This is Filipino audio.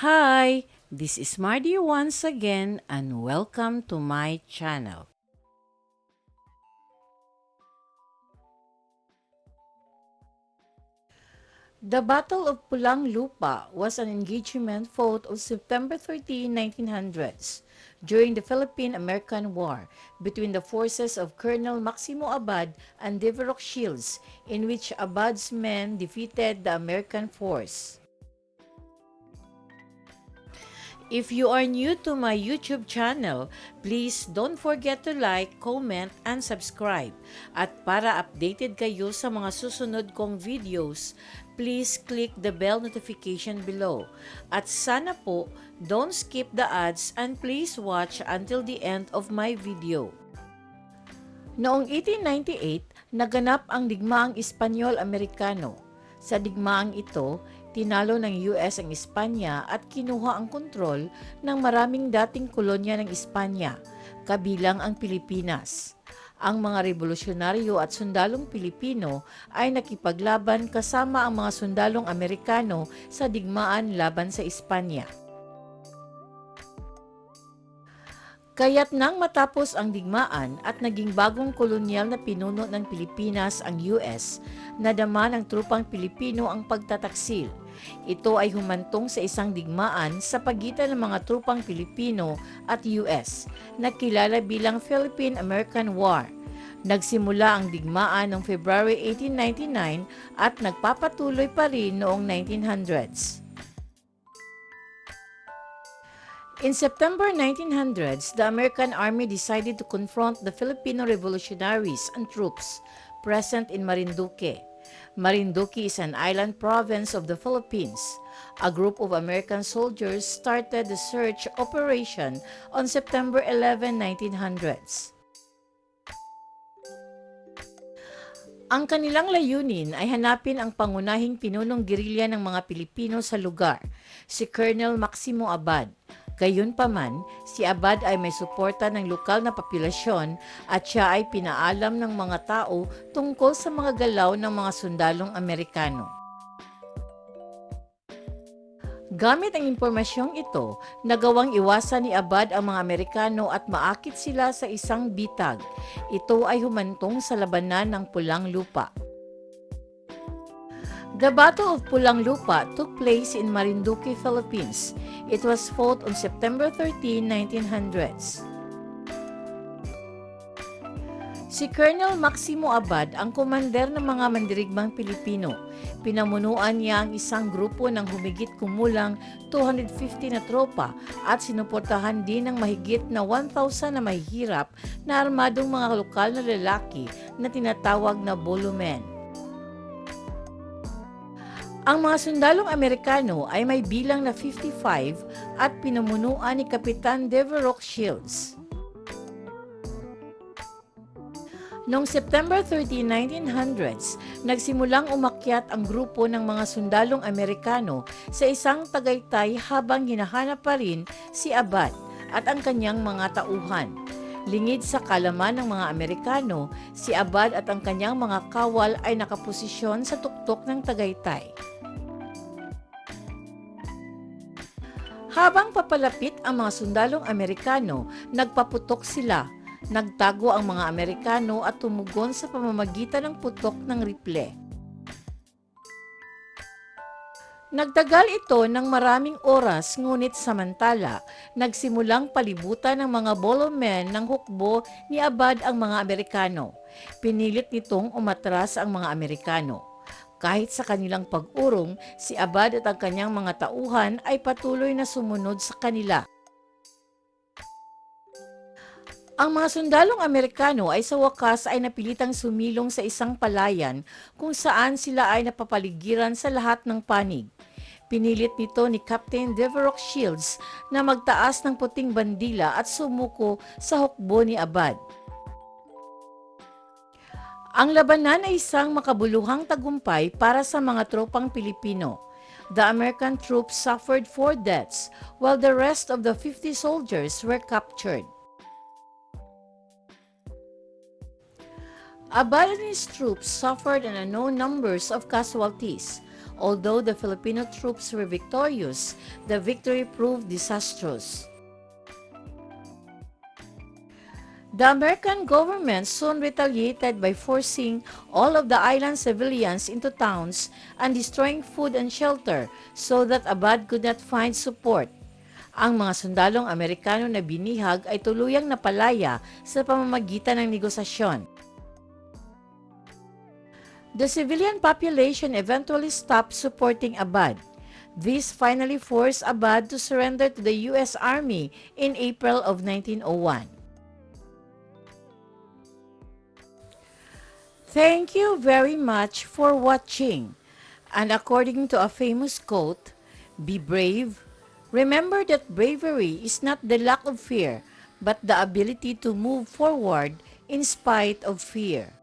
Hi, this is Mardy once again and welcome to my channel. The Battle of Pulang Lupa was an engagement fought on September 13, 1900s during the Philippine-American War between the forces of Colonel Maximo Abad and Devereux Shields in which Abad's men defeated the American force. If you are new to my YouTube channel, please don't forget to like, comment, and subscribe. At para updated kayo sa mga susunod kong videos, please click the bell notification below. At sana po, don't skip the ads and please watch until the end of my video. Noong 1898, naganap ang digmaang Espanyol-Amerikano. Sa digmaang ito, tinalo ng US ang Espanya at kinuha ang kontrol ng maraming dating kolonya ng Espanya, kabilang ang Pilipinas. Ang mga revolusyonaryo at sundalong Pilipino ay nakipaglaban kasama ang mga sundalong Amerikano sa digmaan laban sa Espanya. Kaya't nang matapos ang digmaan at naging bagong kolonyal na pinuno ng Pilipinas ang US, nadama ng trupang Pilipino ang pagtataksil. Ito ay humantong sa isang digmaan sa pagitan ng mga trupang Pilipino at US na kilala bilang Philippine-American War. Nagsimula ang digmaan noong February 1899 at nagpapatuloy pa rin noong 1900s. In September 1900s, the American Army decided to confront the Filipino revolutionaries and troops present in Marinduque. Marinduque is an island province of the Philippines. A group of American soldiers started the search operation on September 11, 1900s. Ang kanilang layunin ay hanapin ang pangunahing pinunong gerilya ng mga Pilipino sa lugar, si Colonel Maximo Abad. Gayunpaman, si Abad ay may suporta ng lokal na populasyon at siya ay pinaalam ng mga tao tungkol sa mga galaw ng mga sundalong Amerikano. Gamit ang impormasyong ito, nagawang iwasan ni Abad ang mga Amerikano at maakit sila sa isang bitag. Ito ay humantong sa labanan ng Pulang Lupa. The Battle of Pulang Lupa took place in Marinduque, Philippines. It was fought on September 13, 1900s. Si Colonel Maximo Abad ang komander ng mga mandirigmang Pilipino. Pinamunuan niya ang isang grupo ng humigit kumulang 250 na tropa at sinuportahan din ng mahigit na 1,000 na mahihirap na armadong mga lokal na lalaki na tinatawag na Bolo Men. Ang mga sundalong Amerikano ay may bilang na 55 at pinumunuan ni Kapitan Devereux Shields. Noong September 13, 1900s, nagsimulang umakyat ang grupo ng mga sundalong Amerikano sa isang tagaytay habang hinahanap pa rin si Abad at ang kanyang mga tauhan. Lingid sa kalaman ng mga Amerikano, si Abad at ang kanyang mga kawal ay nakaposisyon sa tuktok ng tagaytay. Habang papalapit ang mga sundalong Amerikano, nagpaputok sila. Nagtago ang mga Amerikano at tumugon sa pamamagitan ng putok ng riple. Nagtagal ito ng maraming oras ngunit samantala, nagsimulang palibutan ng mga bolo men ng hukbo ni Abad ang mga Amerikano. Pinilit nitong umatras ang mga Amerikano. Kahit sa kanilang pag-urong, si Abad at ang kanyang mga tauhan ay patuloy na sumunod sa kanila. Ang mga sundalong Amerikano ay sa wakas ay napilitang sumilong sa isang palayan kung saan sila ay napapaligiran sa lahat ng panig. Pinilit nito ni Captain Devereux Shields na magtaas ng puting bandila at sumuko sa hukbo ni Abad. Ang labanan ay isang makabuluhang tagumpay para sa mga tropang Pilipino. The American troops suffered four deaths while the rest of the 50 soldiers were captured. Abad and his troops suffered an unknown numbers of casualties. Although the Filipino troops were victorious, the victory proved disastrous. The American government soon retaliated by forcing all of the island civilians into towns and destroying food and shelter so that Abad could not find support. Ang mga sundalong Amerikano na binihag ay tuluyang napalaya sa pamamagitan ng negosasyon. The civilian population eventually stopped supporting Abad. This finally forced Abad to surrender to the U.S. Army in April of 1901. Thank you very much for watching. And according to a famous quote, be brave. Remember that bravery is not the lack of fear, but the ability to move forward in spite of fear.